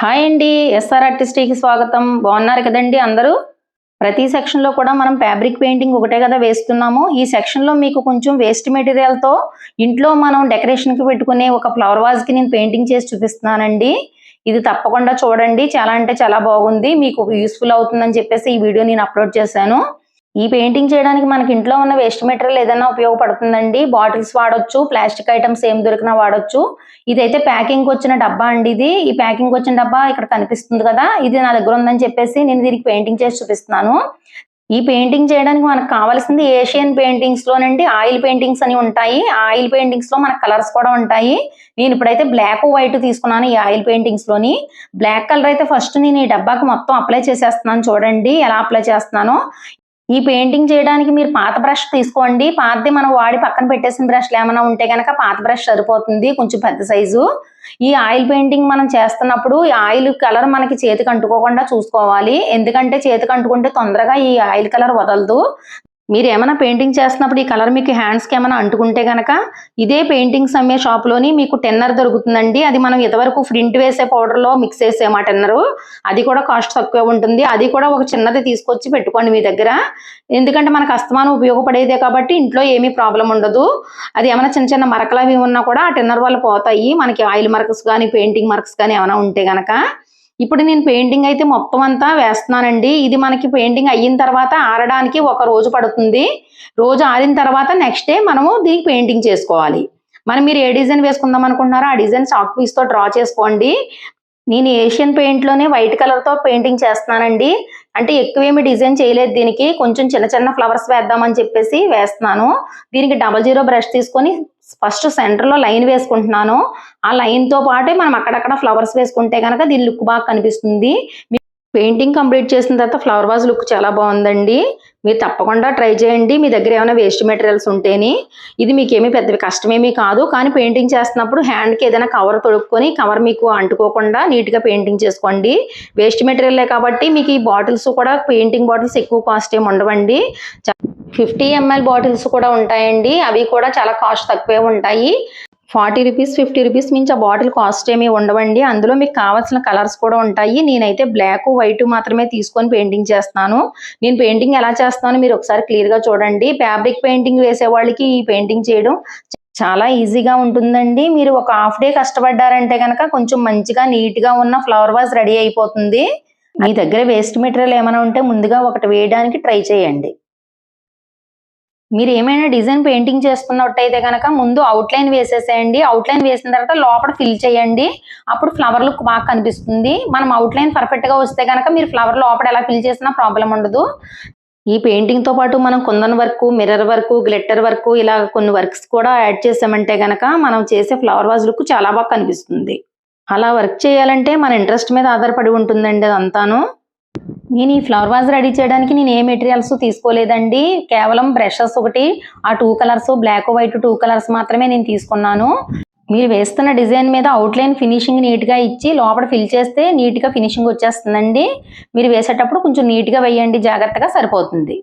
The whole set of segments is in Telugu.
హాయ్ అండి ఎస్ఆర్ ఆర్టిస్ట్కి స్వాగతం. బాగున్నారు కదండి అందరూ? ప్రతి సెక్షన్లో కూడా మనం ఫ్యాబ్రిక్ పెయింటింగ్ ఒకటే కదా వేస్తున్నాము. ఈ సెక్షన్లో మీకు కొంచెం వేస్ట్ మెటీరియల్తో ఇంట్లో మనం డెకరేషన్కి పెట్టుకునే ఒక ఫ్లవర్ వాజ్కి నేను పెయింటింగ్ చేసి చూపిస్తున్నానండి. ఇది తప్పకుండా చూడండి. చాలా అంటే చాలా బాగుంది. మీకు యూస్ఫుల్ అవుతుందని చెప్పేసి ఈ వీడియో నేను అప్లోడ్ చేశాను. ఈ పెయింటింగ్ చేయడానికి మనకి ఇంట్లో ఉన్న వేస్ట్ మెటీరియల్ ఏదైనా ఉపయోగపడుతుందండి. బాటిల్స్ వాడొచ్చు ప్లాస్టిక్ ఐటమ్స్ ఏం దొరికినా వాడొచ్చు. ఇదైతే ప్యాకింగ్ వచ్చిన డబ్బా అండి ఇది. ఈ ప్యాకింగ్ వచ్చిన డబ్బా ఇక్కడ కనిపిస్తుంది కదా ఇది నా దగ్గర ఉందని చెప్పేసి నేను దీనికి పెయింటింగ్ చేసి చూపిస్తున్నాను. ఈ పెయింటింగ్ చేయడానికి మనకు కావాల్సింది ఏషియన్ పెయింటింగ్స్ లోనండి. ఆయిల్ పెయింటింగ్స్ అని ఉంటాయి. ఆయిల్ పెయింటింగ్స్లో మనకు కలర్స్ కూడా ఉంటాయి. నేను ఇప్పుడైతే బ్లాక్ వైట్ తీసుకున్నాను ఈ ఆయిల్ పెయింటింగ్స్లోని. బ్లాక్ కలర్ అయితే ఫస్ట్ నేను ఈ డబ్బాకి మొత్తం అప్లై చేసేస్తున్నాను చూడండి. ఎలా అప్లై చేస్తున్నానో. ఈ పెయింటింగ్ చేయడానికి మీరు పాత బ్రష్ తీసుకోండి. పాతది మనం వాడి పక్కన పెట్టేసిన బ్రష్లు ఏమైనా ఉంటే కనుక పాత బ్రష్ సరిపోతుంది. కొంచెం పెద్ద సైజు. ఈ ఆయిల్ పెయింటింగ్ మనం చేస్తున్నప్పుడు ఈ ఆయిల్ కలర్ మనకి చేతికి అంటుకోకుండా చూసుకోవాలి. ఎందుకంటే చేతికి అంటుకుంటే తొందరగా ఈ ఆయిల్ కలర్ వదలదు. మీరు ఏమైనా పెయింటింగ్ చేస్తున్నప్పుడు ఈ కలర్ మీకు హ్యాండ్స్కి ఏమైనా అంటుకుంటే కనుక ఇదే పెయింటింగ్స్ అమ్మే షాప్లోని మీకు టెన్నర్ దొరుకుతుందండి. అది మనం ఇంతవరకు ప్రింట్ వేసే పౌడర్లో మిక్స్ చేసాము ఆ టెన్నరు. అది కూడా కాస్ట్ తక్కువ ఉంటుంది. అది కూడా ఒక చిన్నది తీసుకొచ్చి పెట్టుకోండి మీ దగ్గర. ఎందుకంటే మనకు అస్తమానం ఉపయోగపడేదే కాబట్టి ఇంట్లో ఏమీ ప్రాబ్లం ఉండదు. అది ఏమైనా చిన్న చిన్న మరకలు అవి ఉన్నా కూడా ఆ టెన్నర్ వల్ల పోతాయి. మనకి ఆయిల్ మర్క్స్ కానీ పెయింటింగ్ మర్క్స్ కానీ ఏమైనా ఉంటే కనుక ఇప్పుడు నేను పెయింటింగ్ అయితే మొత్తం అంతా వేస్తున్నానండి. ఇది మనకి పెయింటింగ్ అయిన తర్వాత ఆరడానికి ఒక రోజు పడుతుంది. రోజు ఆరిన తర్వాత నెక్స్ట్ డే మనము దీనికి పెయింటింగ్ చేసుకోవాలి. మనం మీరు ఏ డిజైన్ వేసుకుందాం అనుకుంటున్నారో ఆ డిజైన్ చాక్ పీస్తో డ్రా చేసుకోండి. నేను ఏషియన్ పెయింట్లోనే వైట్ కలర్తో పెయింటింగ్ చేస్తున్నానండి. అంటే ఎక్కువేమి డిజైన్ చేయలేదు దీనికి. కొంచెం చిన్న చిన్న ఫ్లవర్స్ వేద్దామని చెప్పేసి వేస్తున్నాను. దీనికి డబల్ జీరో బ్రష్ తీసుకొని ఫస్ట్ సెంటర్లో లైన్ వేసుకుంటున్నాను. ఆ లైన్తో పాటే మనం అక్కడక్కడ ఫ్లవర్స్ వేసుకుంటే కనుక దీని లుక్ బాగా కనిపిస్తుంది. పెయింటింగ్ కంప్లీట్ చేసిన తర్వాత ఫ్లవర్ వాజ్ లుక్ చాలా బాగుందండి. మీరు తప్పకుండా ట్రై చేయండి. మీ దగ్గర ఏమైనా వేస్ట్ మెటీరియల్స్ ఉంటేని. ఇది మీకేమీ పెద్ద కష్టమేమీ కాదు. కానీ పెయింటింగ్ చేస్తున్నప్పుడు హ్యాండ్కి ఏదైనా కవర్ తొడుక్కొని కవర్ మీకు అంటుకోకుండా నీట్గా పెయింటింగ్ చేసుకోండి. వేస్ట్ మెటీరియలే కాబట్టి మీకు ఈ బాటిల్స్ కూడా పెయింటింగ్ బాటిల్స్ ఎక్కువ కాస్ట్ ఏమి ఉండవండి. ఫిఫ్టీ ఎంఎల్ బాటిల్స్ కూడా ఉంటాయండి. అవి కూడా చాలా కాస్ట్ తక్కువే ఉంటాయి. ఫార్టీ రూపీస్ ఫిఫ్టీ రూపీస్ మించి ఆ బాటిల్ కాస్ట్ ఏమీ ఉండవండి. అందులో మీకు కావాల్సిన కలర్స్ కూడా ఉంటాయి. నేనైతే బ్లాక్ వైట్ మాత్రమే తీసుకొని పెయింటింగ్ చేస్తాను నేను పెయింటింగ్ ఎలా చేస్తాను మీరు ఒకసారి క్లియర్గా చూడండి. ఫ్యాబ్రిక్ పెయింటింగ్ వేసే వాళ్ళకి ఈ పెయింటింగ్ చేయడం చాలా ఈజీగా ఉంటుందండి. మీరు ఒక హాఫ్ డే కష్టపడ్డారంటే కనుక కొంచెం మంచిగా నీట్గా ఉన్న ఫ్లవర్ వాజ్ రెడీ అయిపోతుంది. మీ దగ్గర వేస్ట్ మెటీరియల్ ఏమైనా ఉంటే ముందుగా ఒకటి వేయడానికి ట్రై చేయండి. మీరు ఏమైనా డిజైన్ పెయింటింగ్ చేసుకున్నట్టయితే కనుక ముందు అవుట్లైన్ వేసేసేయండి. అవుట్లైన్ వేసిన తర్వాత లోపల ఫిల్ చేయండి. అప్పుడు ఫ్లవర్ లుక్ బాగా కనిపిస్తుంది. మనం అవుట్లైన్ పర్ఫెక్ట్గా వస్తే కనుక మీరు ఫ్లవర్ లోపల ఎలా ఫిల్ చేసినా ప్రాబ్లం ఉండదు. ఈ పెయింటింగ్తో పాటు మనం kundan work mirror work glitter work ఇలా కొన్ని వర్క్స్ కూడా యాడ్ చేసామంటే గనక మనం చేసే ఫ్లవర్ వాజ్ లుక్ చాలా బాగా కనిపిస్తుంది. అలా వర్క్ చేయాలంటే మన ఇంట్రెస్ట్ మీద ఆధారపడి ఉంటుందండి అదంతాను. నేను ఈ ఫ్లవర్ వాజ్ రెడీ చేయడానికి నేను ఏ మెటీరియల్స్ తీసుకోలేదండి. కేవలం బ్రషెస్ ఒకటి ఆ two colours black white two colours మాత్రమే నేను తీసుకున్నాను. మీరు వేస్తున్న డిజైన్ మీద అవుట్లైన్ ఫినిషింగ్ నీట్గా ఇచ్చి లోపల ఫిల్ చేస్తే నీట్గా ఫినిషింగ్ వచ్చేస్తుందండి. మీరు వేసేటప్పుడు కొంచెం నీట్గా వేయండి జాగ్రత్తగా సరిపోతుంది.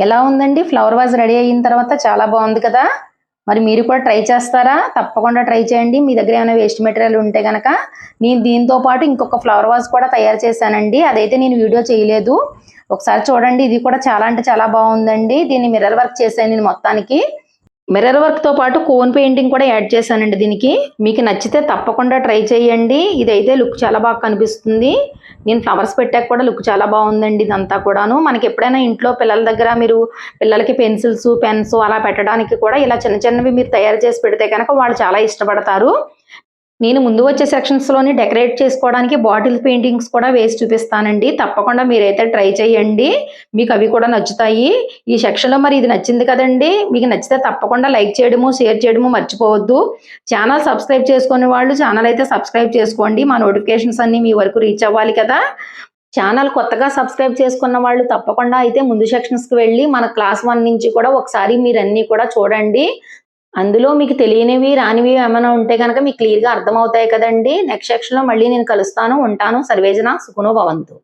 ఎలా ఉందండి? ఫ్లవర్ వాజ్ రెడీ అయిన తర్వాత చాలా బాగుంది కదా? మరి మీరు కూడా ట్రై చేస్తారా? తప్పకుండా ట్రై చేయండి. మీ దగ్గర ఏమైనా వేస్ట్ మెటీరియల్ ఉంటే కనుక నేను దీంతో పాటు ఇంకొక ఫ్లవర్ వాజ్ కూడా తయారు చేశానండి. అదైతే నేను వీడియో చేయలేదు. ఒకసారి చూడండి. ఇది కూడా చాలా అంటే చాలా బాగుందండి. దీన్ని మిర్రర్ వర్క్ చేశాను నేను మొత్తానికి. మిర్రర్ వర్క్తో పాటు కోన్ పెయింటింగ్ కూడా యాడ్ చేశానండి దీనికి. మీకు నచ్చితే తప్పకుండా ట్రై చేయండి. ఇదైతే లుక్ చాలా బాగా కనిపిస్తుంది. నేను ఫ్లవర్స్ పెట్టాక కూడా లుక్ చాలా బాగుందండి ఇదంతా కూడాను. మనకి ఎప్పుడైనా ఇంట్లో పిల్లల దగ్గర మీరు పిల్లలకి పెన్సిల్స్ పెన్స్ అలా పెట్టడానికి కూడా ఇలా చిన్న చిన్నవి మీరు తయారు చేసి పెడితే కనుక వాళ్ళు చాలా ఇష్టపడతారు. నేను ముందు వచ్చే సెక్షన్స్లోని డెకరేట్ చేసుకోవడానికి బాటిల్ పెయింటింగ్స్ కూడా వేసి చూపిస్తానండి. తప్పకుండా మీరైతే ట్రై చేయండి. మీకు అవి కూడా నచ్చుతాయి. ఈ సెక్షన్లో మరి ఇది నచ్చింది కదండి. మీకు నచ్చితే తప్పకుండా లైక్ చేయడము షేర్ చేయడము మర్చిపోవద్దు. ఛానల్ సబ్స్క్రైబ్ చేసుకునే వాళ్ళు ఛానల్ అయితే సబ్స్క్రైబ్ చేసుకోండి. మా నోటిఫికేషన్స్ అన్ని మీ వరకు రీచ్ అవ్వాలి కదా. ఛానల్ కొత్తగా సబ్స్క్రైబ్ చేసుకున్న వాళ్ళు తప్పకుండా అయితే ముందు సెక్షన్స్కి వెళ్ళి మన క్లాస్ వన్ నుంచి కూడా ఒకసారి మీరు అన్నీ కూడా చూడండి. అందులో మీకు తెలియనివి రానివి ఏమైనా ఉంటే కనుక మీకు క్లియర్గా అర్థమవుతాయి కదండి. నెక్స్ట్ సెక్షన్లో మళ్ళీ నేను కలుస్తాను ఉంటాను. సర్వేజన సుఖనో భవంతు.